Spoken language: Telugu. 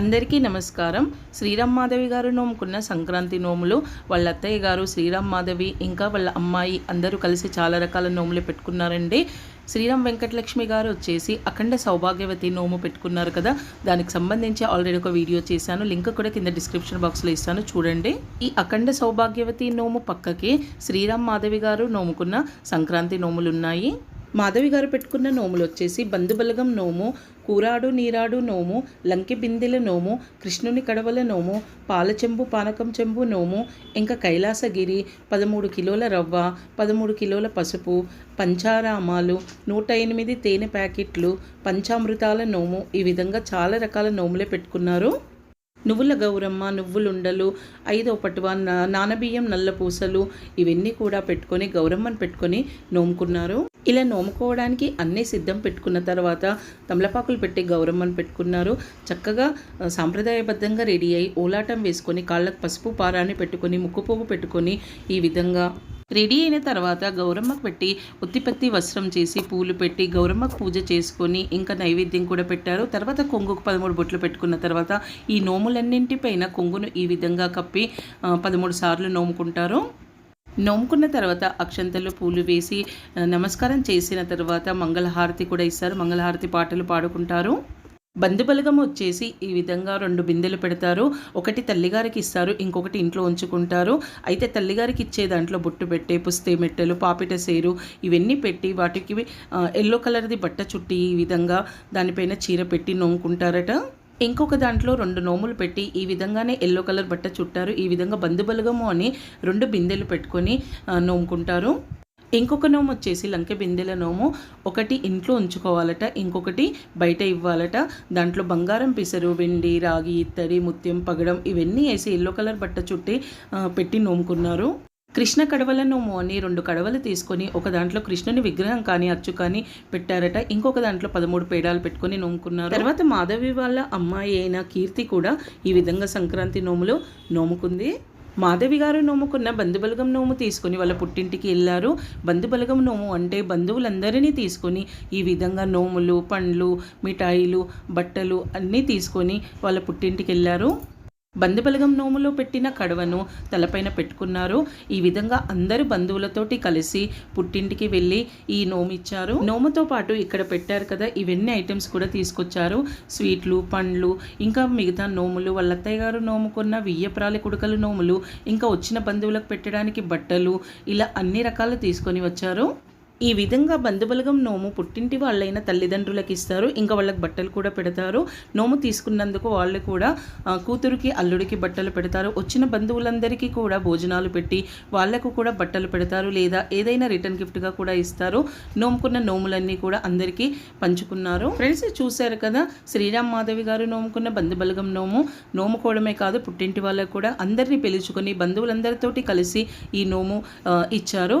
అందరికీ నమస్కారం. శ్రీరామ్ మాధవి గారు నోముకున్న సంక్రాంతి నోములు వాళ్ళ అత్తయ్య గారు శ్రీరామ్ మాధవి ఇంకా వాళ్ళ అమ్మాయి అందరూ కలిసి చాలా రకాల నోములు పెట్టుకున్నారండి. శ్రీరామ్ వెంకటలక్ష్మి గారు వచ్చేసి అఖండ సౌభాగ్యవతి నోము పెట్టుకున్నారు కదా. దానికి సంబంధించి ఆల్రెడీ ఒక వీడియో చేశాను. లింక్ కూడా కింద డిస్క్రిప్షన్ బాక్స్లో ఇస్తాను. చూడండి. ఈ అఖండ సౌభాగ్యవతి నోము పక్కకి శ్రీరామ్ మాధవి గారు నోముకున్న సంక్రాంతి నోములు ఉన్నాయి మాధవి గారు పెట్టుకున్న నోములు వచ్చేసి బంధుబలగం నోము కూరాడు నీరాడు నోము లంకె బిందెల నోము కృష్ణుని కడవల నోము పాల చెంబు పానకం చెంబు నోము ఇంకా కైలాసగిరి పదమూడు కిలోల రవ్వ పదమూడు కిలోల పసుపు పంచారామాలు నూట ఎనిమిది తేనె ప్యాకెట్లు పంచామృతాల నోము ఈ విధంగా చాలా రకాల నోములే పెట్టుకున్నారు. నువ్వుల గౌరమ్మ నువ్వులుండలు ఐదో పటువ నానబియ్యం నల్ల పూసలు ఇవన్నీ కూడా పెట్టుకొని గౌరమ్మను పెట్టుకొని నోముకున్నారు. ఇలా నోముకోవడానికి అన్నీ సిద్ధం పెట్టుకున్న తర్వాత తమలపాకులు పెట్టి గౌరమ్మను పెట్టుకున్నారు. చక్కగా సాంప్రదాయబద్ధంగా రెడీ అయి ఓలాటం వేసుకొని కాళ్ళకు పసుపు పారాన్ని పెట్టుకొని ముక్కు పువ్వు పెట్టుకొని ఈ విధంగా రెడీ అయిన తర్వాత గౌరమ్మకు పెట్టి ఉత్తిపత్తి వస్త్రం చేసి పూలు పెట్టి గౌరమ్మకు పూజ చేసుకొని ఇంకా నైవేద్యం కూడా పెట్టారు. తర్వాత కొంగుకు పదమూడు బొట్లు పెట్టుకున్న తర్వాత ఈ నోములన్నింటిపైన కొంగును ఈ విధంగా కప్పి పదమూడు సార్లు నోముకుంటారు. నోముకున్న తర్వాత అక్షంతలు పూలు వేసి నమస్కారం చేసిన తర్వాత మంగళహారతి కూడా ఇస్తారు. మంగళహారతి పాటలు పాడుకుంటారు. బంధుబలగం వచ్చేసి ఈ విధంగా రెండు బిందెలు పెడతారు. ఒకటి తల్లిగారికి ఇస్తారు ఇంకొకటి ఇంట్లో ఉంచుకుంటారు. అయితే తల్లిగారికి ఇచ్చే దాంట్లో బొట్టు పెట్టే పుస్తే మెట్టెలు పాపిట సేరు ఇవన్నీ పెట్టి వాటికి ఎల్లో కలర్ది బట్ట చుట్టి ఈ విధంగా దానిపైన చీర పెట్టి నోముకుంటారట. ఇంకొక దాంట్లో రెండు నోములు పెట్టి ఈ విధంగానే ఎల్లో కలర్ బట్ట చుట్టారు. ఈ విధంగా బంధుబలగము అని రెండు బిందెలు పెట్టుకొని నోముకుంటారు. ఇంకొక నోము వచ్చేసి లంకె బిందెల నోము. ఒకటి ఇంట్లో ఉంచుకోవాలట ఇంకొకటి బయట ఇవ్వాలట. దాంట్లో బంగారం పిసరు వెండి రాగి ఇత్తడి ముత్యం పగడం ఇవన్నీ వేసి ఎల్లో కలర్ బట్ట చుట్టి పెట్టి నోముకున్నారు. కృష్ణ కడవల నోము అని రెండు కడవలు తీసుకొని ఒక దాంట్లో కృష్ణుని విగ్రహం కానీ అచ్చు కానీ పెట్టారట. ఇంకొక దాంట్లో పదమూడు పేడాలు పెట్టుకొని నోముకున్నారు. తర్వాత మాధవి వాళ్ళ అమ్మాయి అయిన కీర్తి కూడా ఈ విధంగా సంక్రాంతి నోములు నోముకుంది. మాధవి గారు నోముకున్న బంధుబలగం నోము తీసుకొని వాళ్ళ పుట్టింటికి వెళ్ళారు. బంధుబలగం నోము అంటే బంధువులందరినీ తీసుకొని ఈ విధంగా నోములు పండ్లు మిఠాయిలు బట్టలు అన్నీ తీసుకొని వాళ్ళ పుట్టింటికి వెళ్ళారు. బందిబలగం నోములో పెట్టిన కడవను తలపైన పెట్టుకున్నారు. ఈ విధంగా అందరు బంధువులతోటి కలిసి పుట్టింటికి వెళ్ళి ఈ నోము ఇచ్చారు నోముతో పాటు ఇక్కడ పెట్టారు కదా ఇవన్నీ ఐటమ్స్ కూడా తీసుకొచ్చారు. స్వీట్లు పండ్లు ఇంకా మిగతా నోములు వాళ్ళ అత్తయ్య గారు నోముకున్న వియ్యప్రాలి కుడకలు నోములు ఇంకా వచ్చిన బంధువులకు పెట్టడానికి బట్టలు ఇలా అన్ని రకాలు తీసుకొని వచ్చారు. ఈ విధంగా బంధుబలగం నోము పుట్టింటి వాళ్ళైన తల్లిదండ్రులకు ఇస్తారు. ఇంకా వాళ్ళకి బట్టలు కూడా పెడతారు. నోము తీసుకున్నందుకు వాళ్ళు కూడా కూతురికి అల్లుడికి బట్టలు పెడతారు. వచ్చిన బంధువులందరికీ కూడా భోజనాలు పెట్టి వాళ్ళకు కూడా బట్టలు పెడతారు లేదా ఏదైనా రిటర్న్ గిఫ్ట్గా కూడా ఇస్తారు. నోముకున్న నోములన్నీ కూడా అందరికీ పంచుకున్నారు. ఫ్రెండ్స్ చూశారు కదా శ్రీరామ్ మాధవి గారు నోముకున్న బంధుబలగం నోము. నోముకోవడమే కాదు పుట్టింటి వాళ్ళకు కూడా అందరినీ పిలుచుకొని బంధువులందరితోటి కలిసి ఈ నోము ఇచ్చారు.